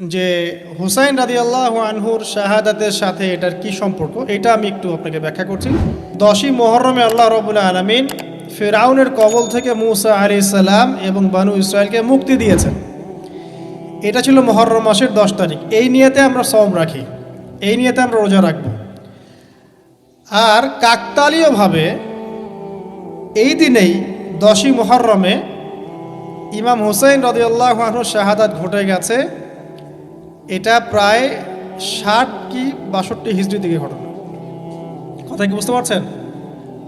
যে হুসাইন রাদি আল্লাহ আনহুর শাহাদাতের সাথে এটার কি সম্পর্ক, এটা আমি একটু আপনাকে ব্যাখ্যা করছি। দশই মহরমে আল্লাহ রবুল্লা আলমিন ফেরাউনের কবল থেকে মুসা আলি সাল্লাম এবং বানু ইসরায়েলকে মুক্তি দিয়েছেন। এটা ছিল মহরম মাসের দশ তারিখ। এই নিয়েতে আমরা সম রাখি। এই নিয়েতে আমরা রোজা রাখব। আর কাকতালীয়ভাবে এই দিনেই দশই মহরমে ইমাম হুসাইন রদিয়াল্লাহ শাহাদাত ঘটে গেছে। এটা প্রায় ষাট কি বাষট্টি হিজড়ি দিকে ঘটনা। কথা কি বুঝতে পারছেন?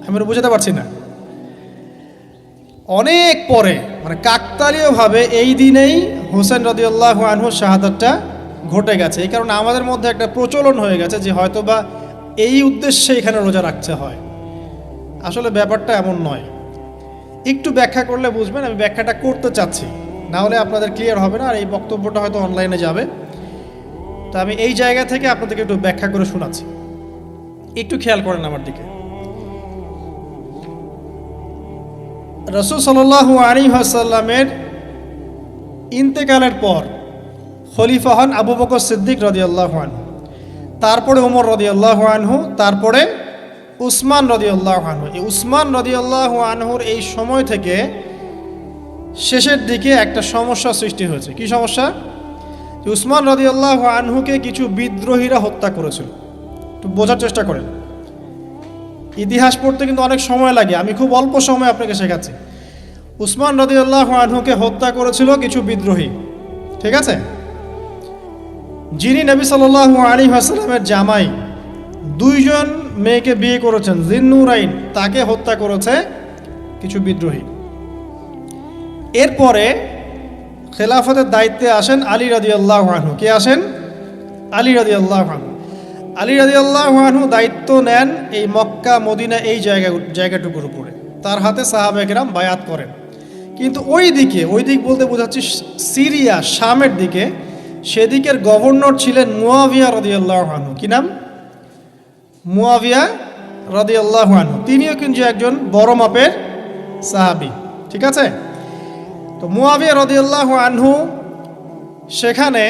আমি বুঝাতে পারছি না। অনেক পরে মানে কাকতালীয়ভাবে এই দিনেই হোসেন রদিউল্লাহ আনহুর শাহাদাতটা ঘটে গেছে। এই কারণে আমাদের মধ্যে একটা প্রচলন হয়ে গেছে যে হয়তো বা এই উদ্দেশ্যে এখানে রোজা রাখতে হয়। আসলে ব্যাপারটা এমন নয়। একটু ব্যাখ্যা করলে বুঝবেন, আমি ব্যাখ্যাটা করতে চাচ্ছি। না হলে আপনাদের ক্লিয়ার হবে না, আর এই বক্তব্যটা হয়তো অনলাইনে যাবে। তো আমি এই জায়গা থেকে আপনাদেরকে একটু ব্যাখ্যা করে শোনাচ্ছি। একটু খেয়াল করেন আমার দিকে। রসুল সাল্লাল্লাহু আলী আসাল্লামের ইন্তেকালের পর খলিফা হন আবু বকর সিদ্দিক রদিয়াল্লাহু আনহু। তারপরে ওমর রদিয়াল্লাহু আনহু, তারপরে উসমান রদিয়াল্লাহু আনহু। এই উসমান রদিয়াল্লাহু আনহুর এই সময় থেকে শেষের দিকে একটা সমস্যা সৃষ্টি হয়েছে। কি সমস্যা? যে উসমান রদিয়াল্লাহু আনহুকে কিছু বিদ্রোহীরা হত্যা করেছিল। একটু বোঝার চেষ্টা করেন। ইতিহাস পড়তে কিন্তু অনেক সময় লাগে। আমি খুব অল্প সময় আপনাকে শেখাচ্ছি। উসমান রদিয়াল্লাহ আনহুকে হত্যা করেছিল কিছু বিদ্রোহী। ঠিক আছে? যিনি নবী সাল্লাহ আলী আসালামের জামাই, দুইজন মেয়েকে বিয়ে করেছেন, জিন্নুরাইন, তাকে হত্যা করেছে কিছু বিদ্রোহী। এরপরে খেলাফতের দায়িত্বে আসেন আলী রাদিয়াল্লাহু আনহু। কে আসেন? আলী রাদিয়াল্লাহু আনহু। আলী রাদিয়াল্লাহু আনহু দায়িত্ব নেন এই মক্কা, মদিনা এই জায়গা, জায়গাটুকুর উপরে। তার হাতে সাহাবেকরাম বায়াত করেন। কিন্তু ওই দিকে, ওই দিক বলতে বোঝাচ্ছি সিরিয়া, শামের দিকে, সেদিকের গভর্নর ছিলেন মুয়াবিয়া রদিয়াল্লাহু আনহু। কি নাম? মুয়াবিয়া রদিয়াল্লাহু আনহু। তিনিও কিন্তু একজন বড় মাপের সাহাবি। ঠিক আছে? তো মুয়াবিয়া রদিয়াল্লাহু আনহু সেখানে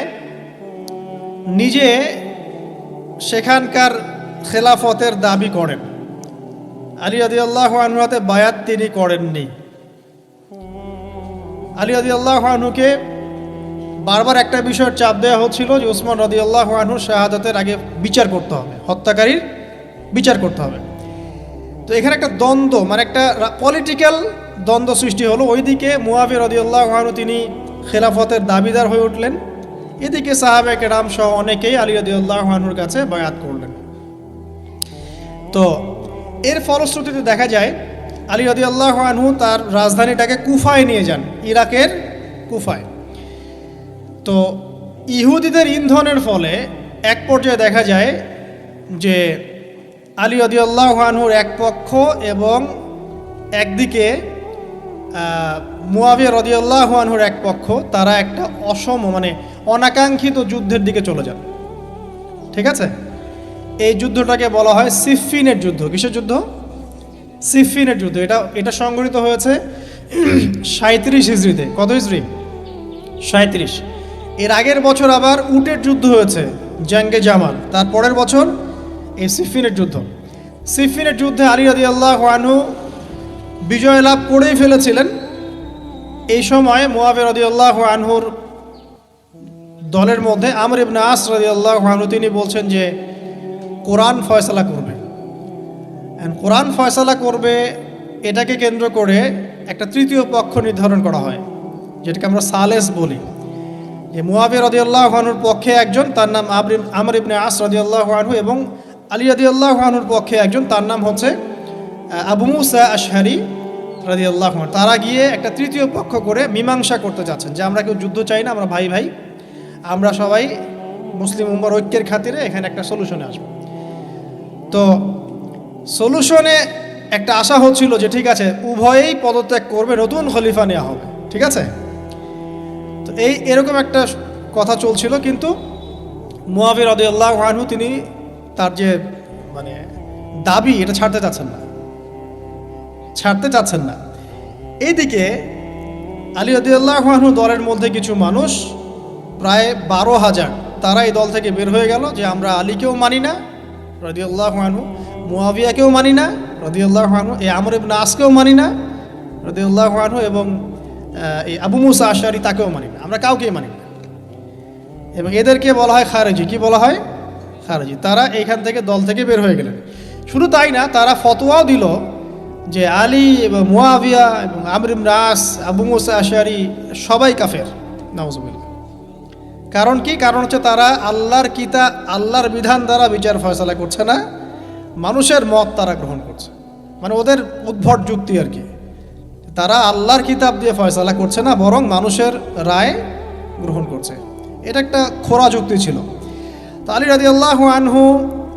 নিজে সেখানকার খেলাফতের দাবি করেন। আলী আদিয়াল্লাহ আনহুতে বায়াত তিনি করেননি। আলী আদিয়াল্লাহ আনহুকে বারবার একটা বিষয়ের চাপ দেওয়া হচ্ছিল যে উসমান রদিয়াল্লাহ আনহুর শাহাদাতের আগে বিচার করতে হবে, হত্যাকারীর বিচার করতে হবে। তো এখানে একটা দ্বন্দ্ব মানে একটা পলিটিক্যাল দ্বন্দ্ব সৃষ্টি হলো। ওইদিকে মুয়াবি রদিউল্লাহ আনহু তিনি খেলাফতের দাবিদার হয়ে উঠলেন। এদিকে সাহাবে কেরাম সহ অনেকেই আলী রদিউল্লাহ আনহুর কাছে বয়াত করলেন। তো এর ফলশ্রুতিতে দেখা যায়, আলী রদিউল্লাহ আনহু তার রাজধানীটাকে কুফায় নিয়ে যান, ইরাকের কুফায়। তো ইহুদিদের ইন্ধনের ফলে এক পর্যায়ে দেখা যায় যে আলী রদিউল্লাহ আনহুর এক পক্ষ এবং একদিকে মুয়াবিয়া রদিউল্লাহ আনহুর এক পক্ষ, তারা একটা অসম মানে অনাকাঙ্ক্ষিত যুদ্ধের দিকে চলে যান ঠিক আছে? এই যুদ্ধটাকে বলা হয় সিফিনের যুদ্ধ। কিসের যুদ্ধ? সিফিনের যুদ্ধ। এটা এটা সংগঠিত হয়েছে সাঁত্রিশ হিজড়িতে। কত হিজড়ি? সাঁত্রিশ এর আগের বছর আবার উটের যুদ্ধ হয়েছে, জাঙ্গে জামাল। তার পরের বছর এই সিফিনের যুদ্ধ। সিফিনের যুদ্ধে আলী রাদি আল্লাহ আনহু বিজয় লাভ করেই ফেলেছিলেন। এই সময় মোয়াবে রদি আল্লাহ আনহুর দলের মধ্যে আমর ইবনে আস রদি আল্লাহ আনহু, তিনি বলছেন যে, কোরআন ফয়সলা করবে। কোরআন ফয়সলা করবে, এটাকে কেন্দ্র করে একটা তৃতীয় পক্ষ নির্ধারণ করা হয়, যেটাকে আমরা সালেস বলি। যে মুয়াবি রদিয়াল্লাহ আনহুর পক্ষে একজন, তার নাম আমর ইবনে আস রদিয়াল্লাহ আনহু, এবং আলী রদিয়াল্লাহ আনহুর পক্ষে একজন, তার নাম হচ্ছে আবু মুসা আশহারি রদিয়াল্লাহ আনহু। তারা গিয়ে একটা তৃতীয় পক্ষ করে মীমাংসা করতে চাচ্ছেন যে আমরা কেউ যুদ্ধ চাই না, আমরা ভাই ভাই, আমরা সবাই মুসলিম উম্মার ঐক্যের খাতিরে এখানে একটা সলিউশনে আসব তো সলিউশনে একটা আশা হচ্ছিল যে ঠিক আছে, উভয়েই পদত্যাগ করবে, নতুন খলিফা নেওয়া হবে, ঠিক আছে তো এই এরকম একটা কথা চলছিল, কিন্তু মুয়াবির রদিয়াল্লাহ আনহু তিনি তার যে মানে দাবি এটা ছাড়তে চাচ্ছেন না ছাড়তে চাচ্ছেন না। এইদিকে আলী রদিয়াল্লাহ আনহু দলের মধ্যে কিছু মানুষ, প্রায় বারো হাজার, তারা এই দল থেকে বের হয়ে গেল যে আমরা আলীকেও মানি না রদিউল্লাহ আনহু মুয়াবিয়াকেও মানি না রদিউল্লাহ আনহু, এই আমর ইবনে আসকেও মানি না রদিউল্লাহ আনহু এবং এই আবু মুসা আশারি তাকেও মানি না। আমরা কাউকেই মানি না। এবং এদেরকে বলা হয় খারেজি। কি বলা হয়? খারেজি। তারা এইখান থেকে দল থেকে বের হয়ে গেলেন। শুধু তাই না, তারা ফতোয়াও দিল যে আলী এবং মুয়াবিয়া এবং আমরিম রাস আবু মুসা আশারি সবাই কাফের। নওয়াজবিল্লা কারণ কি? কারণ হচ্ছে তারা আল্লাহর কিতা, আল্লাহর বিধান দ্বারা বিচার ফয়সলা করছে না, মানুষের মত তারা গ্রহণ করছে। মানে ওদের উদ্ভট যুক্তি আর কি। তারা আল্লাহর কিতাব দিয়ে ফয়সলা করছে না, বরং মানুষের রায় গ্রহণ করছে। এটা একটা খোরা যুক্তি ছিল। তো আলী রাজি আল্লাহ আনহু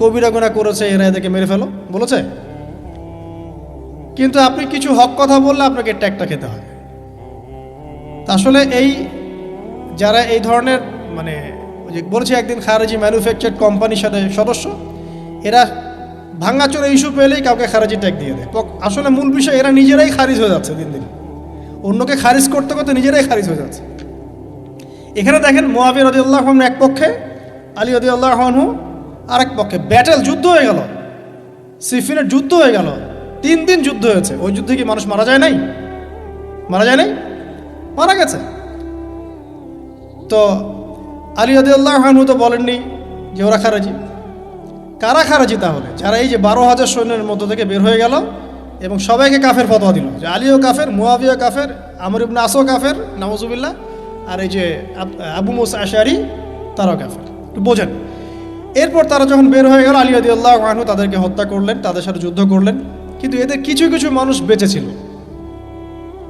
কবিরা গুণা করেছে, এরা এদেরকে মেরে ফেলো, বলেছে? কিন্তু আপনি কিছু হক কথা বললে আপনাকে ট্যাগটা খেতে হয়। আসলে এই যারা এই ধরনের মানে বলছি একদিন খারেজি ম্যানুফ্যাকচার কোম্পানির সাথে সদস্য, এরা ভাঙাচোরা ইস্যু পেলেই কাউকে খারেজি ট্যাগ দিয়ে দেয়। আসলে মূল বিষয়, এরা নিজেরাই খারিজ হয়ে যাচ্ছে দিন দিন। অন্যকে খারিজ করতে করতে নিজেরাই খারিজ হয়ে যাচ্ছে। এখানে দেখেন মোয়াবির রদি আল্লাহ এক পক্ষে, আলী রদি আল্লাহনহু আর এক পক্ষে ব্যাটেল যুদ্ধ হয়ে গেল। সিফিনের যুদ্ধ হয়ে গেল। তিন দিন যুদ্ধ হয়েছে। ওই যুদ্ধে কি মানুষ মারা যায় নাই? মারা যায় নাই? মারা গেছে। তো আলী আদিউল্লাহ আনহু তো বলেননি যে ওরা খারাজি। কারা খারাজি তাহলে? যারা এই যে বারো হাজার সৈন্যের মধ্য থেকে বের হয়ে গেল এবং সবাইকে কাফের ফতোয়া দিল। যে আলীও কাফের মুয়াবিয়া কাফের, আমর ইবনে আসও কাফের নওয়াজুবিল্লাহ আর এই যে আবু মুসা আশারি, তারাও কাফের। একটু বোঝেন। এরপর তারা যখন বের হয়ে গেল, আলী আদিউল্লাহ আনহু তাদেরকে হত্যা করলেন, তাদের সাথে যুদ্ধ করলেন। কিন্তু এদের কিছু কিছু মানুষ বেঁচে ছিল।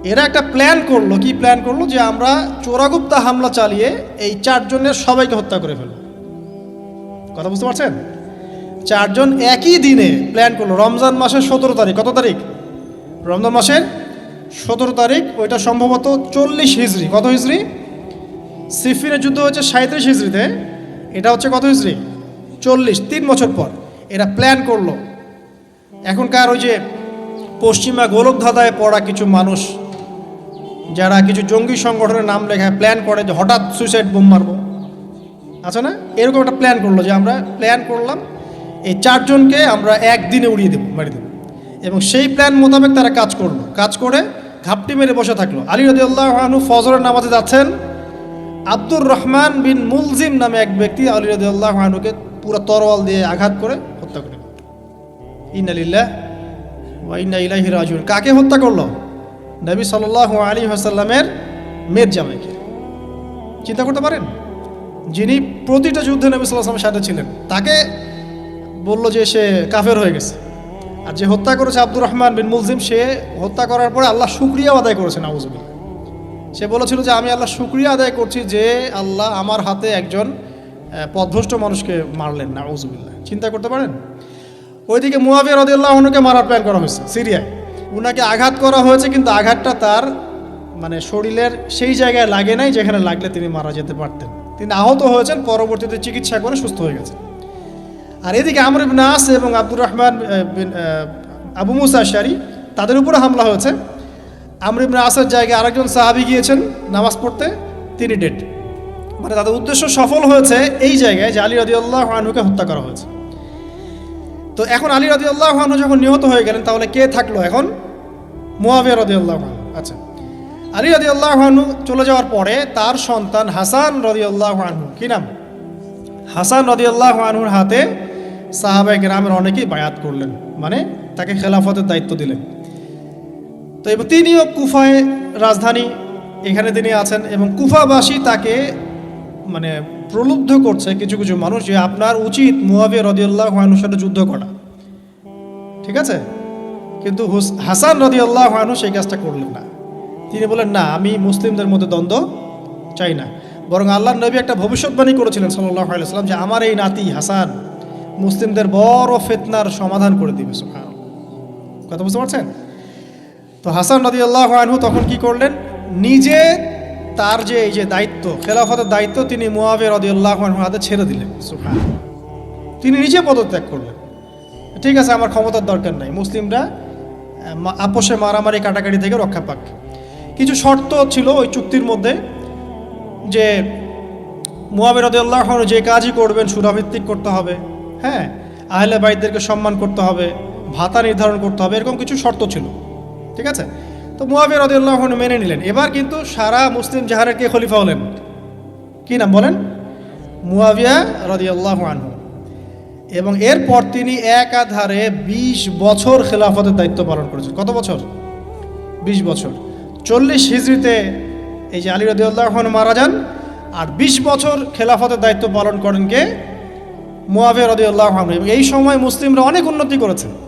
এরা একটা প্ল্যান করল। কি প্ল্যান করল? যে আমরা চোরাগুপ্তা হামলা চালিয়ে এই চারজনের সবাইকে হত্যা করে ফেলব। কথা বুঝতে পারছেন? চারজন একই দিনে প্ল্যান করল। রমজান মাসের সতেরো তারিখ। কত তারিখ? রমজান মাসের সতেরো তারিখ, ওইটা সম্ভবত চল্লিশ হিজড়ি কত হিজড়ি সিফিনের যুদ্ধ হচ্ছে সাঁত্রিশ হিজড়িতে এটা হচ্ছে কত হিজড়ি চল্লিশ, তিন বছর পর এরা প্ল্যান করল। এখনকার ওই যে পশ্চিমা গোলকধাঁধায় পড়া কিছু মানুষ, যারা কিছু জঙ্গি সংগঠনের নাম লেখায় প্ল্যান করে যে হঠাৎ সুইসাইড বোম মারবো। আছে না? এরকম একটা প্ল্যান করল যে আমরা প্ল্যান করলাম, এই চারজনকে আমরা একদিনে উড়িয়ে দেবো মারি দেবো। এবং সেই প্ল্যান মোতাবেক তারা কাজ করল। কাজ করে ঘাপটি মেরে বসে থাকল। আলী রদিউল্লাহ আনহু ফজরের নামাজে যাচ্ছেন, আব্দুর রহমান বিন মুলজিম নামে এক ব্যক্তি আলী রদিউল্লাহ আনহুকে পুরো তরোয়াল দিয়ে আঘাত করে হত্যা করে। ইনালিল্লাহ কাকে হত্যা করল? নবী সাল্লাল্লাহু আলী হাসাল্লামের মেয়ের জামাইকে। চিন্তা করতে পারেন? যিনি প্রতিটা যুদ্ধে নবী সাল্লাহ আসলামের সাথে ছিলেন, তাকে বলল যে সে কাফের হয়ে গেছে। আর যে হত্যা করেছে আব্দুর রহমান বিন মুলজিম, সে হত্যা করার পরে আল্লাহ শুক্রিয়া আদায় করেছে নাউজুবিল্লাহ। সে বলেছিল যে, আমি আল্লাহ শুক্রিয়া আদায় করছি যে, আল্লাহ আমার হাতে একজন পথভ্রষ্ট মানুষকে মারলেন, নাউজুবিল্লাহ। চিন্তা করতে পারেন? ওইদিকে মুয়াবিয়া রদিয়াল্লাহ অনুকে মারার প্ল্যান করা হয়েছে, সিরিয়ায়। উনাকে আঘাত করা হয়েছে, কিন্তু আঘাতটা তার মানে শরীরের সেই জায়গায় লাগে নাই যেখানে লাগলে তিনি মারা যেতে পারতেন। তিনি আহত হয়েছেন, পরবর্তীতে চিকিৎসা করে সুস্থ হয়ে গেছেন। আর এদিকে আমর আস এবং আব্দুর রহমান আবু মুসা শারি তাদের উপরে হামলা হয়েছে। আমর ইবনে আসের জায়গায় আরেকজন সাহাবি গিয়েছেন নামাজ পড়তে, তিনি ডেড মানে তাদের উদ্দেশ্য সফল হয়েছে এই জায়গায় যে আলী রদিউল্লাহ আনহুকে হত্যা করা হয়েছে। তো এখন আলী রদি আল্লাহ যখন নিহত হয়ে গেলেন, তাহলে কে থাকল এখন? মুয়াবিয়া রদি আল্লাহ আচ্ছা। আলী রদি আল্লাহ চলে যাওয়ার পরে তার সন্তান হাসান রদি আল্লাহ কি নাম? হাসান রদিয়াল্লাহ আনহুর হাতে সাহাবাই গ্রামের অনেকেই বায়াত করলেন মানে তাকে খেলাফতের দায়িত্ব দিলেন। তো এবং তিনিও কুফায় রাজধানী এখানে তিনি আছেন এবং কুফাবাসী তাকে মানে প্রলুব্ধ করছে কিছু কিছু মানুষ যে আপনার উচিত মুয়াবিয়া রদিয়াল্লাহ আনহুর সাথে যুদ্ধ করা। ঠিক আছে? কিন্তু হুস- হাসান রদিয়াল্লাহ আনহু সেই কাজটা করলেন না। তিনি বলেন না, আমি মুসলিমদের মধ্যে দ্বন্দ্ব চাই না। বরং আল্লাহ নবী একটা ভবিষ্যৎবাণী করেছিলেন সাল্লাহ আলাইসাল্লাম যে আমার এই নাতি হাসান মুসলিমদের বড় ফেতনার সমাধান করে দিবে, সুবহানাল্লাহ। কথা বুঝতে পারছেন? তো হাসান রদি আল্লাহ তখন কি করলেন? নিজে তার যে এই যে দায়িত্ব, খেলাফতের দায়িত্ব তিনি মুয়াবিয়া রদি আল্লাহ আনহুর হাতে ছেড়ে দিলেন। তিনি নিজে পদত্যাগ করলেন। ঠিক আছে, আমার ক্ষমতার দরকার নাই। মুসলিমরা আপোষে মারামারি কাটাকাটি থেকে রক্ষা পাক। কিছু শর্ত ছিল ওই চুক্তির মধ্যে যে মুয়াবির রদিয়াল্লাহ যে কাজই করবেন, সুরাভিত্তিক করতে হবে। হ্যাঁ আহলে বাইদদেরকে সম্মান করতে হবে, ভাতা নির্ধারণ করতে হবে, এরকম কিছু শর্ত ছিল। ঠিক আছে? তো মুয়াবির রদিয়াল্লাহ মেনে নিলেন। এবার কিন্তু সারা মুসলিম জাহারের কে খলিফা হলেন। কি নাম বলেন? মুয়াবিয়া রদিয়াল্লাহ আনহু। এবং এরপর তিনি একাধারে বিশ বছর খেলাফতের দায়িত্ব পালন করেছেন। কত বছর? বিশ বছর। চল্লিশ হিজড়িতে এই যে আলী রদিউল্লাহ মারা যান আর বিশ বছর খেলাফতের দায়িত্ব পালন করেন কে? মুয়াবিয়া রদিউল্লাহ এবং এই সময় মুসলিমরা অনেক উন্নতি করেছেন।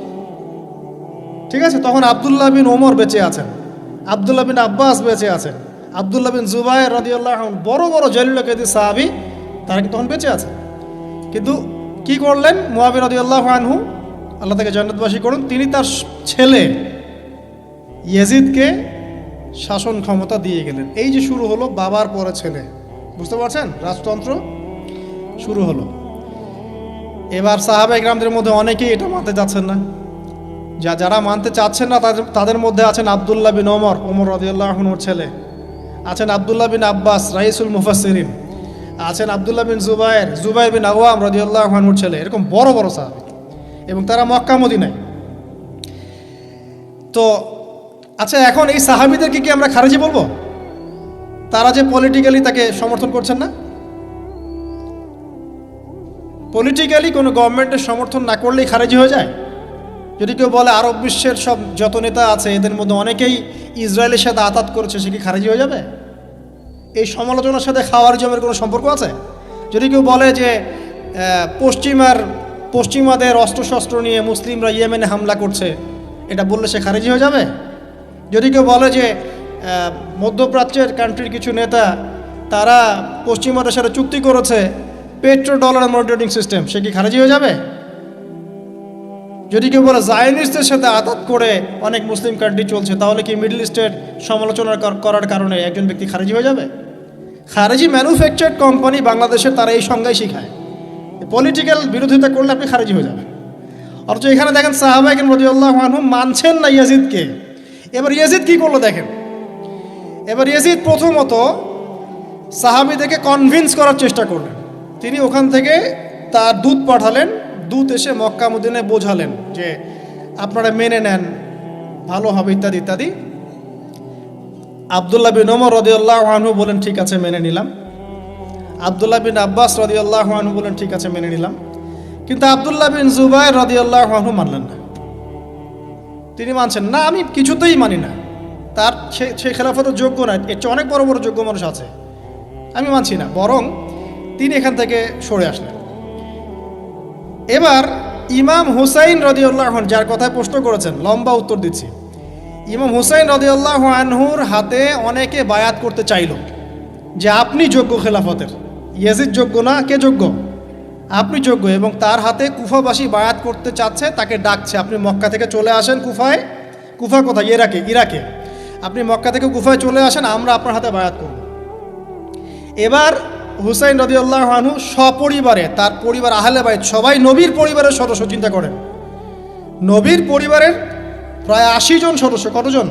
ঠিক আছে? তখন আবদুল্লাহ বিন ওমর বেঁচে আছেন। আবদুল্লাহ বিন আব্বাস বেঁচে আছেন। আবদুল্লাহ বিন জুবাই রাদিউল্লাহ বড় বড় জলিল কেদি সাহাবি, তারা তখন বেঁচে আছে কিন্তু কি করলেন? মুয়াবির রাদিউল্লাহ আনহু, আল্লাহ তাকে জান্নাতবাসী করুন। তিনি তার ছেলে ইয়েজিদকে শাসন ক্ষমতা দিয়ে গেলেন। এই যে শুরু হলো বাবার পরে ছেলে। বুঝতে পারছেন? রাজতন্ত্র শুরু হলো। এবার সাহাবে গ্রামদের মধ্যে অনেকেই এটা মানতে যাচ্ছেন না। যা যারা মানতে চাচ্ছেন না, তাদের তাদের মধ্যে আছেন আবদুল্লাহ বিন ওমর ওমর রদিউল্লাহনুর ছেলে। আছেন আবদুল্লাহ বিন আব্বাস, রাইসুল মুফাসসিরিন। আছেন আবদুল্লাহ বিন জুবায়ের জুবাই বিন আওয়াম রদিউল্লাহনুর ছেলে। এরকম বড় বড় সাহাবি। এবং তারা মক্কা, মদিনায়। তো আচ্ছা এখন এই সাহাবিদেরকে কি আমরা খারেজি বলব? তারা যে পলিটিক্যালি তাকে সমর্থন করছেন না? পলিটিক্যালি কোনো গভর্নমেন্টের সমর্থন না করলেই খারেজি হয়ে যায়? যদি কেউ বলে আরব বিশ্বের সব যত নেতা আছে, এদের মধ্যে অনেকেই ইসরায়েলের সাথে আতাত করেছে, সে কি খারেজি হয়ে যাবে? এই সমালোচনার সাথে খাওয়ার জমের কোনো সম্পর্ক আছে? যদি কেউ বলে যে পশ্চিমার, পশ্চিমাদের অস্ত্রশস্ত্র নিয়ে মুসলিমরা ইয়েমেনে হামলা করছে, এটা বললে সে খারেজি হয়ে যাবে? যদি কেউ বলে যে মধ্যপ্রাচ্যের কান্ট্রির কিছু নেতা, তারা পশ্চিমাদের সাথে চুক্তি করেছে পেট্রো ডলার মনিটরিং সিস্টেম সে কি খারেজি হয়ে যাবে? যদি কেউ বলে জায়নিস্টদের সাথে আতাত করে অনেক মুসলিম কান্ট্রি চলছে, তাহলে কি মিডল ইস্টের সমালোচনা করার কারণে একজন ব্যক্তি খারেজি হয়ে যাবে? খারেজি ম্যানুফ্যাকচার্ড কোম্পানি বাংলাদেশের তারা এই সংজ্ঞাই শিখায়। পলিটিক্যাল বিরোধিতা করলে আপনি খারেজি হয়ে যাবেন। অথচ এখানে দেখেন সাহাবাহিক রদিউল্লাহ আনহু মানছেন না ইয়াজিদকে। এবার ইয়াজিদ কি করল দেখেন? এবার ইয়াজিদ প্রথমত সাহাবিদেরকে কনভিন্স করার চেষ্টা করলেন। তিনি ওখান থেকে তার দুধ পাঠালেন দুধ এসে মক্কা মদিনায় বোঝালেন যে আপনারা মেনে নেন, ভালো হবে ইত্যাদি ইত্যাদি। আবদুল্লাহ বিন ওমর রদিউল্লাহ আনহু বলেন, ঠিক আছে, মেনে নিলাম। আবদুল্লাহ বিন আব্বাস রদিউল্লাহ আনহু বলেন, ঠিক আছে, মেনে নিলাম। কিন্তু আবদুল্লাহ বিন জুবাইর রদিউল্লাহ আনহু মানলেন না। তিনি মানছেন, না, আমি কিছুতেই মানি না। তার সে খেলাফতের যোগ্য না, এর চেয়ে অনেক বড় বড় যোগ্য মানুষ আছে। আমি মানছি না। বরং তিনি এখান থেকে সরে আসলেন। এবার ইমাম হুসাইন রদিউল্লাহ যার কথায় প্রশ্ন করেছেন, লম্বা উত্তর দিচ্ছি। ইমাম হুসাইন রদিউল্লাহ আনহুর হাতে অনেকে বায়াত করতে চাইল যে, আপনি যোগ্য খেলাফতের। ইয়াজিদ যোগ্য না? কে যোগ্য? আপনি যোগ্য এবং তার হাতে কুফাবাসী বায়াত করতে চাচ্ছে, তাকে ডাকছে। আপনি মক্কা থেকে চলে আসেন কুফায়? কুফা কোথায় ইরাকে ইরাকে। আপনি মক্কা থেকে কুফায় চলে আসেন, আমরা আপনার হাতে বায়াত করব। এবার হুসাইন রদিউল্লাহ আনহু সপরিবারে, তার পরিবার আহলে বাইত, সবাই নবীর পরিবারের সদস্য, চিন্তা করেন। নবীর পরিবারের প্রায় আশি জন সদস্য, কতজন?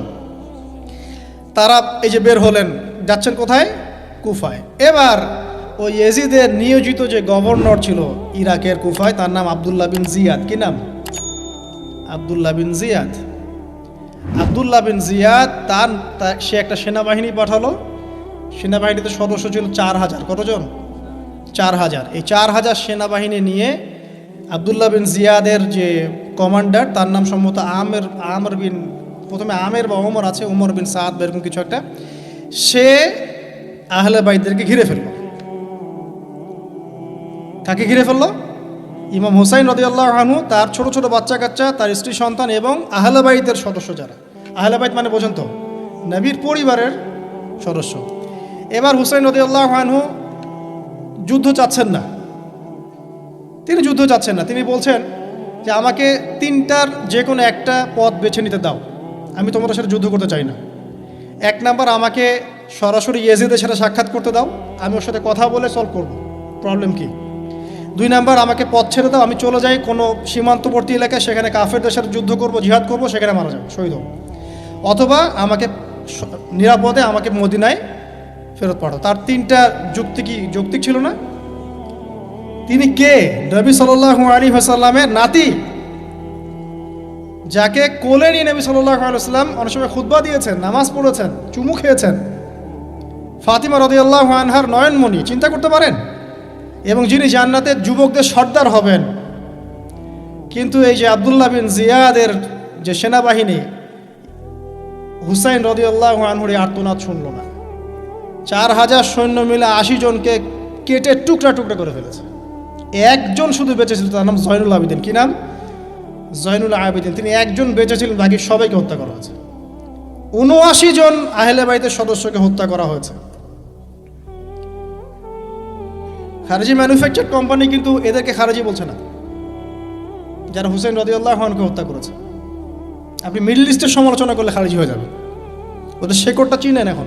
তারা এই যে বের হলেন, যাচ্ছেন কোথায়? কুফায়। এবার ওই এজিদের নিয়োজিত যে গভর্নর ছিল ইরাকের কুফায়, তার নাম আবদুল্লাহ বিন জিয়াদ। কি নাম? আবদুল্লাহ বিন জিয়াদ। আবদুল্লাহ বিন জিয়াদ তার, সে একটা সেনাবাহিনী পাঠালো। সেনাবাহিনীতে সদস্য ছিল চার হাজার। কতজন? চার হাজার। এই চার হাজার সেনাবাহিনী নিয়ে আবদুল্লাহ বিন জিয়াদের যে কমান্ডার, তার নাম সম্ভবত আমের, আমর বিন, প্রথমে আমের বা ওমর আছে, ওমর বিন সাদ বা এরকম কিছু একটা। সে আহলে বাইদেরকে ঘিরে ফেলল। কাকে ঘিরে ফেলল? ইমাম হুসাইন রদিয়াল্লাহ আনহু, তার ছোট ছোট বাচ্চা কাচ্চা, তার স্ত্রী, সন্তান এবং আহলাবাইদের সদস্য যারা। আহলাবাইদ মানে বোঝেন তো, নবীর পরিবারের সদস্য। এবার হুসাইন রদিয়াল্লাহ আনহু যুদ্ধ চাচ্ছেন না। তিনি যুদ্ধ চাচ্ছেন না। তিনি বলছেন যে, আমাকে তিনটার যে কোনো একটা পথ বেছে নিতে দাও। আমি তোমাদের সাথে যুদ্ধ করতে চাই না। এক নাম্বার, আমাকে সরাসরি ইয়েজিদের সাথে সাক্ষাৎ করতে দাও। আমি ওর সাথে কথা বলে সলভ করব। প্রবলেম কি? দুই নাম্বার, আমাকে পথ ছেড়ে দাও। আমি চলে যাই কোনো সীমান্তবর্তী এলাকায় সেখানে কাফেরদের সাথে যুদ্ধ করব, জিহাদ করব, সেখানে মারা যাবে। শহীদ অথবা আমাকে নিরাপদে আমাকে মদিনায় ফেরত পাঠাও। তার তিনটা যুক্তি কি যৌক্তিক ছিল না? তিনি কে? নবী সাল্লাহ আলী হাসাল্লামের নাতি। যাকে কোলে নিয়ে নবী সাল্লাহ আলাইসাল্লাম অনেক সময় খুদ্া দিয়েছেন, নামাজ পড়েছেন, চুমু খেয়েছেন। ফাতিমা রদিয়াল্লাহ আনহার নয়নমণি, চিন্তা করতে পারেন? এবং যিনি জান্নাতের যুবকদের সর্দার হবেন। কিন্তু এই যে আবদুল্লাহ বিন জিয়াদের যে সেনাবাহিনী, হুসাইন রদিয়াল্লাহ আনহুর আর্তনাদ শুনল না। চার হাজার সৈন্য মিলে আশি জনকে কেটে টুকরা টুকরা করে ফেলেছে। একজন শুধু বেঁচে ছিল, তার নাম জয়নুল আবেদিন। কি নাম? জয়নুল আবেদিন। তিনি একজন বেঁচে ছিলেন, বাকি সবাইকে হত্যা করা হয়েছে। উনআশি জন আহলে বাইতের সদস্যকে হত্যা করা হয়েছে। খারেজি ম্যানুফ্যাকচার কোম্পানি কিন্তু এদেরকে খারেজি বলছে না। যারা হুসেন রদিউল্লাহ খানকে হত্যা করেছে। আপনি মিডল ইস্টের সমালোচনা করলে খারেজি হয়ে যাবে। ওদের শেকড়টা চিনেন এখন।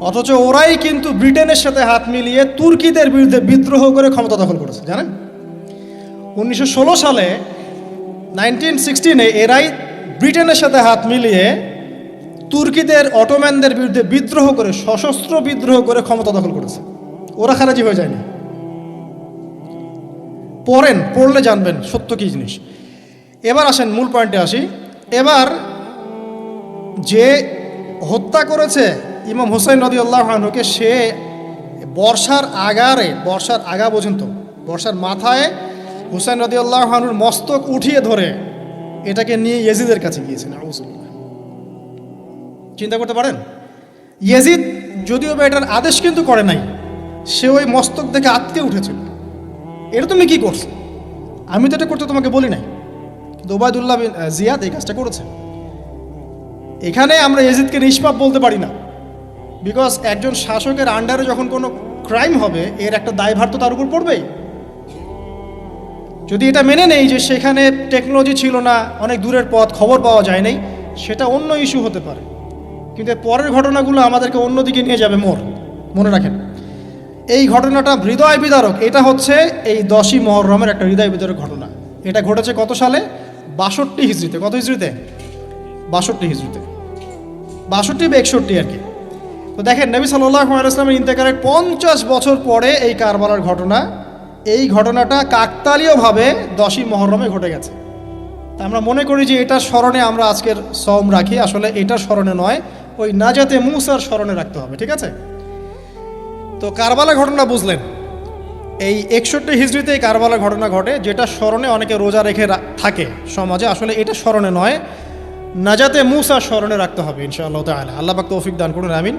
অথচ ওরাই কিন্তু ব্রিটেনের সাথে হাত মিলিয়ে তুর্কিদের বিরুদ্ধে বিদ্রোহ করে ক্ষমতা দখল করেছে, জানেন? উনিশশো ষোলো সালে নাইনটিন সিক্সটিনে এরাই ব্রিটেনের সাথে হাত মিলিয়ে তুর্কিদের অটোম্যানদের বিরুদ্ধে বিদ্রোহ করে, সশস্ত্র বিদ্রোহ করে ক্ষমতা দখল করেছে। ওরা খারাজি হয়ে যায়নি। পড়েন, পড়লে জানবেন সত্য কী জিনিস। এবার আসেন মূল পয়েন্টে আসি। এবার যে হত্যা করেছে ইমাম হুসাইন নদী আল্লাহ আনহুকে সে বর্ষার আগারে, বর্ষার আগা পর্যন্ত, বর্ষার মাথায় হুসাইন নদী আল্লাহ আনহুর মস্তক উঠিয়ে ধরে এটাকে নিয়ে ইয়েজিদের কাছে গিয়েছেন। চিন্তা করতে পারেন? ইয়েজিদ যদিও বা এটার আদেশ কিন্তু করে নাই, সে ওই মস্তক দেখে আটকে উঠেছিল। এটা তুমি কি করছ? আমি তো এটা করতে তোমাকে বলি নাই। কিন্তু ওবায়দুল্লাহ জিয়াদ এই কাজটা করেছে। এখানে আমরা এজিদকে নিষ্পাপ বলতে পারি না। বিকজ একজন শাসকের আন্ডারে যখন কোনো ক্রাইম হবে, এর একটা দায়ভার তো তার উপর পড়বেই। যদি এটা মেনে নেই যে সেখানে টেকনোলজি ছিল না, অনেক দূরের পথ, খবর পাওয়া যায় নাই, সেটা অন্য ইস্যু হতে পারে। কিন্তু পরের ঘটনাগুলো আমাদেরকে অন্যদিকে নিয়ে যাবে মোর মনে রাখেন। এই ঘটনাটা হৃদয় বিদারক। এটা হচ্ছে এই দশই মহরমের একটা হৃদয় বিদারক ঘটনা। এটা ঘটেছে কত সালে? বাষট্টি হিজড়িতে। কত হিজড়িতে? বাষট্টি হিজড়িতে। বাষট্টি বা একষট্টি আর কি। তো দেখেন, নবী সাল্লাহ আলাইসলামের ইন্তেকালের পঞ্চাশ বছর পরে এই কারবালার ঘটনা, এই ঘটনাটা কাকতালীয়ভাবে দশই মহরমে ঘটে গেছে। তা আমরা মনে করি যে এটার স্মরণে আমরা আজকের সম রাখি। আসলে এটা স্মরণে নয়, ওই নাজাতে মুসার স্মরণে রাখতে হবে, ঠিক আছে? তো কারবালা ঘটনা বুঝলেন। এই একষট্টি হিজড়িতে এই কারবালা ঘটনা ঘটে, যেটা স্মরণে অনেকে রোজা রেখে থাকে সমাজে। আসলে এটা স্মরণে নয়, নাজাতে মুসা স্মরণে রাখতে হবে, ইনশাআল্লাহ তাআলা। আল্লাহ পাক তৌফিক দান করুন, আমিন।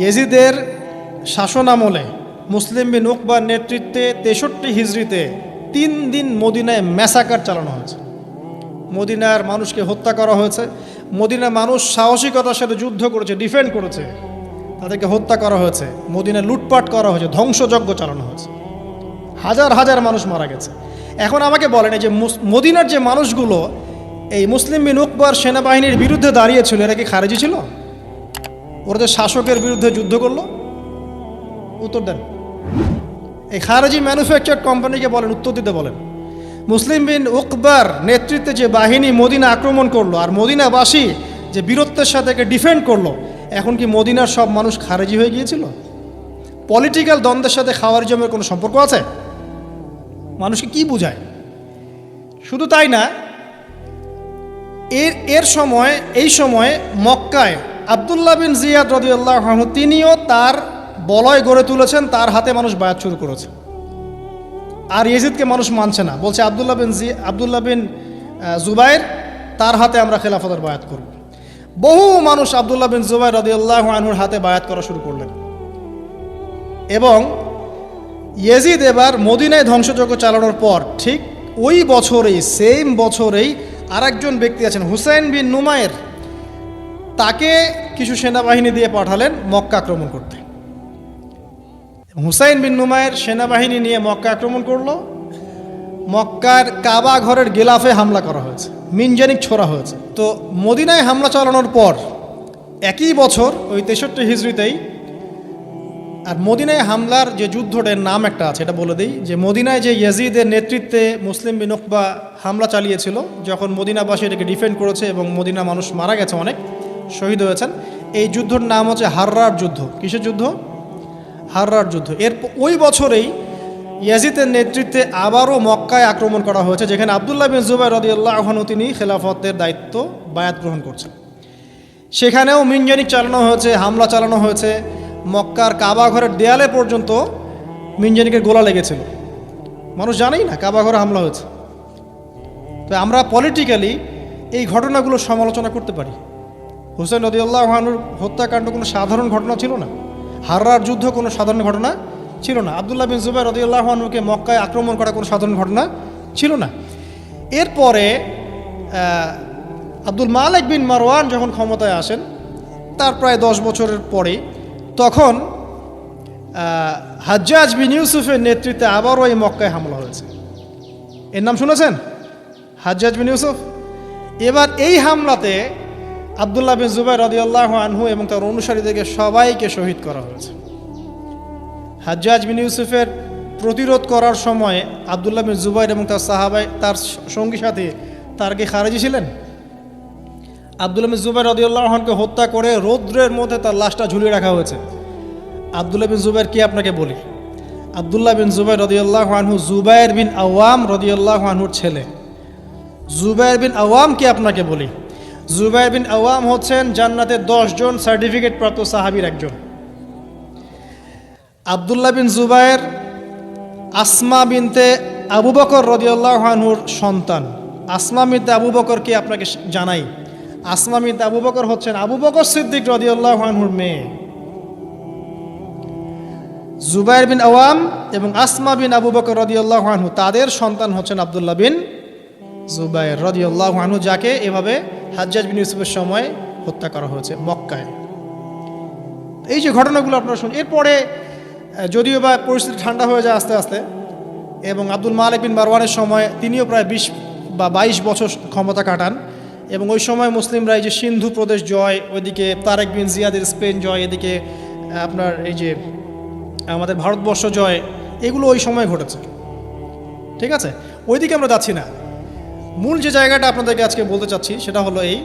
ইয়েজিদের শাসন আমলে মুসলিম বিন উকবার নেতৃত্বে তেষট্টি হিজড়িতে তিন দিন মদিনায় ম্যাসাকার চালানো হয়েছে। মদিনার মানুষকে হত্যা করা হয়েছে। মদিনার মানুষ সাহসিকতার সাথে যুদ্ধ করেছে ডিফেন্ড করেছে। তাদেরকে হত্যা করা হয়েছে। মদিনায় লুটপাট করা হয়েছে, ধ্বংসযজ্ঞ চালানো হয়েছে। হাজার হাজার মানুষ মারা গেছে। এখন আমাকে বলেন যে মদিনার যে মানুষগুলো, এই মুসলিম বিন উকবার সেনাবাহিনীর বিরুদ্ধে দাঁড়িয়েছিল এরা কি খারেজি ছিল? ওরা যে শাসকের বিরুদ্ধে যুদ্ধ করল? উত্তর দেন। এই খারেজি ম্যানুফ্যাকচার কোম্পানিকে বলেন, উত্তর দিতে বলেন। মুসলিম বিন উকবার নেতৃত্বে যে বাহিনী মদিনা আক্রমণ করল আর মদিনাবাসী যে বীরত্বের সাথে একে ডিফেন্ড করল, এখন কি মদিনার সব মানুষ খারেজি হয়ে গিয়েছিল? পলিটিক্যাল দ্বন্দ্বের সাথে খাওয়ারিজমের কোনো সম্পর্ক আছে? মানুষকে কি বোঝায়? শুধু তাই না, এর এর সময়, এই সময় মক্কায় আবদুল্লাহ বিন জিয়াদ রদিউল্লাহ তিনিও তার বলয় গড়ে তুলেছেন, তার হাতে মানুষ বায়াত শুরু করেছে। আর ইয়েজিদকে মানুষ মানছে না। বলছে আবদুল্লাহ বিন জি, আবদুল্লাহ বিন জুবাইর, তার হাতে আমরা খেলাফতের বায়াত করব। বহু মানুষ আবদুল্লাহ বিন জুবাইর রদিউল্লাহ আনহুর হাতে বায়াত করা শুরু করলেন। এবং ইয়েজিদ এবার মদিনায় ধ্বংসযজ্ঞ চালানোর পর ঠিক ওই বছরেই সেম বছরেই আরেকজন ব্যক্তি আছেন, হুসাইন বিন নুমায়ের তাকে কিছু সেনাবাহিনী দিয়ে পাঠালেন মক্কা আক্রমণ করতে। হুসাইন বিন নুমায়ের সেনাবাহিনী নিয়ে মক্কা আক্রমণ করল। মক্কার কাবা ঘরের গেলাফে হামলা করা হয়েছে, মিনজানিক ছোড়া হয়েছে। তো মদিনায় হামলা চালানোর পর একই বছর, ওই তেষট্টি হিজড়িতেই আর মদিনায় হামলার যে যুদ্ধটার নাম একটা আছে, এটা বলে দিই, যে মদিনায় যে ইয়াজিদের নেতৃত্বে মুসলিম বিনকবা হামলা চালিয়েছিল, যখন মদিনাবাসী এটাকে ডিফেন্ড করেছে এবং মদিনা মানুষ মারা গেছে অনেক শহীদ হয়েছেন। এই যুদ্ধর নাম হচ্ছে হাররার যুদ্ধ। কিসের যুদ্ধ? হাররার যুদ্ধ। এর ওই বছরেই ইয়াজিদের নেতৃত্বে আবারও মক্কায় আক্রমণ করা হয়েছে, যেখানে আবদুল্লাহ বিন জুবাই রদিয়াল্লাহ আহ্বানু তিনি খেলাফতের দায়িত্ব বায়াত গ্রহণ করছেন। সেখানেও মিনজানিক চালানো হয়েছে, হামলা চালানো হয়েছে। মক্কার কাবা ঘরের দেয়ালে পর্যন্ত মিনজানিকের গোলা লেগেছিল। মানুষ জানেই না, কাবা ঘরে হামলা হয়েছে। তো আমরা পলিটিক্যালি এই ঘটনাগুলো সমালোচনা করতে পারি। হুসেন নদীউল্লাহ হানুর হত্যাকাণ্ড কোনো সাধারণ ঘটনা ছিল না? হাররার যুদ্ধ কোনো সাধারণ ঘটনা ছিল না। আবদুল্লাহ বিন জুবাই রদিউল্লাহ মক্কায় আক্রমণ করা কোনো সাধারণ ঘটনা ছিল না। এরপরে আব্দুল মালিক বিন মারওয়ান যখন ক্ষমতায় আসেন, তার প্রায় দশ বছরের পরে, তখন হাজ্জাজ বিন ইউসুফের নেতৃত্বে আবারও এই মক্কায় হামলা হয়েছে। এর নাম শুনেছেন? হাজ্জাজ বিন ইউসুফ। এবার এই হামলাতে আবদুল্লাহ বিন জুবাই রদিয়াল্লাহ আনহু এবং তার অনুসারীদেরকে সবাইকে শহীদ করা হয়েছে। হাজ্জাজ বিন ইউসুফের প্রতিরোধ করার সময় আবদুল্লাহ বিন জুবাইর এবং তার সাহাবাই, তার সঙ্গী সাথে, তার কি খারেজি ছিলেন? আবদুল্লাহ বিন জুবাইর রদিউল্লাহনকে হত্যা করে রৌদ্রের মধ্যে তার লাশটা ঝুলিয়ে রাখা হয়েছে। আবদুল্লাহ বিন জুবাইর কি আপনাকে বলি? আবদুল্লাহ বিন জুবাইর রদিউল্লাহ আনহু জুবাইর বিন আওয়াম রদিউল্লাহ আনহুর ছেলে। জুবাইর বিন আওয়ামকে আপনাকে বলি? জুবাইর বিন আওয়াম হচ্ছেন জান্নাতের জন সার্টিফিকেট প্রাপ্ত সাহাবীর একজন। আবদুল্লাহ বিন জুবাইর আসমা বিনতে আবু বকর রদিউল্লাহ আনহুর সন্তান। আসমা বিনতে আবু বকরকে আপনাকে জানাই? আসমা বিনতে আবু বকর হচ্ছেন আবু বকর সিদ্দিক রদিউল্লাহ আনহুর মেয়ে। জুবাইর বিন আওয়াম এবং আসমা বিন আবু বকর রদিউল্লাহ আনহু, তাদের সন্তান হচ্ছেন আবদুল্লাহ বিন জুবাইর রদিউল্লাহ আনহু, যাকে এভাবে হাজ্জাজ বিন ইউসুফের সময় হত্যা করা হয়েছে মক্কায়। এই যে ঘটনাগুলো আপনারা শুনুন এরপরে যদিও বা পরিস্থিতি ঠান্ডা হয়ে যায় আস্তে আস্তে, এবং আব্দুল মালিক বিন মারওয়ানের সময় তিনিও প্রায় বিশ বা বাইশ বছর ক্ষমতা কাটান, এবং ওই সময় মুসলিমরা এই যে সিন্ধু প্রদেশ জয়, ওইদিকে তারেক বিন জিয়াদের স্পেন জয়, এদিকে আপনার এই যে আমাদের ভারতবর্ষ জয়, এগুলো ওই সময় ঘটেছে। ঠিক আছে? ওইদিকে আমরা যাচ্ছি না। মূল যে জায়গাটা আপনাদেরকে আজকে বলতে চাচ্ছি, সেটা হলো এই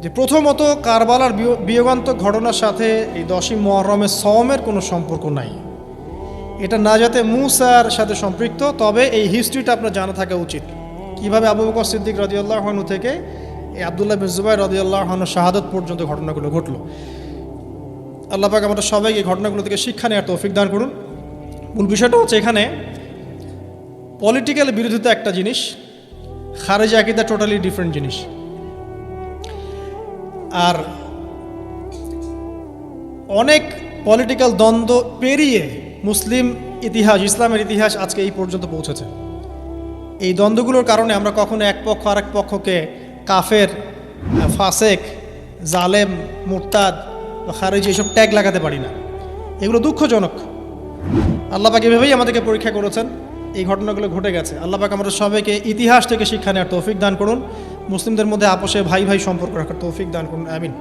যে প্রথমত কারবালার বিয়- বিয়োগান্তক ঘটনার সাথে এই দশই মহরমের সওমের কোনো সম্পর্ক নাই। এটা না যাতে মুসার সাথে সম্পৃক্ত, তবে এই হিস্ট্রিটা আপনার জানা থাকা উচিত। কীভাবে আবু বকর সিদ্দিক রদিউল্লাহ হানু থেকে এই আবদুল্লাহ বিন জুবাই রদিউল্লাহ হানু শাহাদত পর্যন্ত ঘটনাগুলো ঘটলো। আল্লাহ পাক আমাদের সবাইকে এই ঘটনাগুলো থেকে শিক্ষা নেওয়ার তৌফিক দান করুন। মূল বিষয়টা হচ্ছে এখানে পলিটিক্যাল বিরোধিতা একটা জিনিস খারেজি আকিদা টোটালি ডিফারেন্ট জিনিস। আর অনেক পলিটিক্যাল দ্বন্দ্ব পেরিয়ে মুসলিম ইতিহাস, ইসলামের ইতিহাস আজকে এই পর্যন্ত পৌঁছেছে। এই দ্বন্দ্বগুলোর কারণে আমরা কখনো এক পক্ষ আর এক পক্ষকে কাফের, ফাসেক, জালেম, মুরতাদ বা খারেজি এইসব ট্যাগ লাগাতে পারি না। এগুলো দুঃখজনক। আল্লাপাক এভাবেই আমাদেরকে পরীক্ষা করেছেন। এই ঘটনাগুলো ঘটে গেছে। আল্লাপাক আমাদের সবাইকে ইতিহাস থেকে শিক্ষা নেওয়ার তৌফিক দান করুন। মুসলিমদের মধ্যে আপোষে ভাই ভাই সম্পর্ক রাখার তৌফিক দান করুন। আমিন।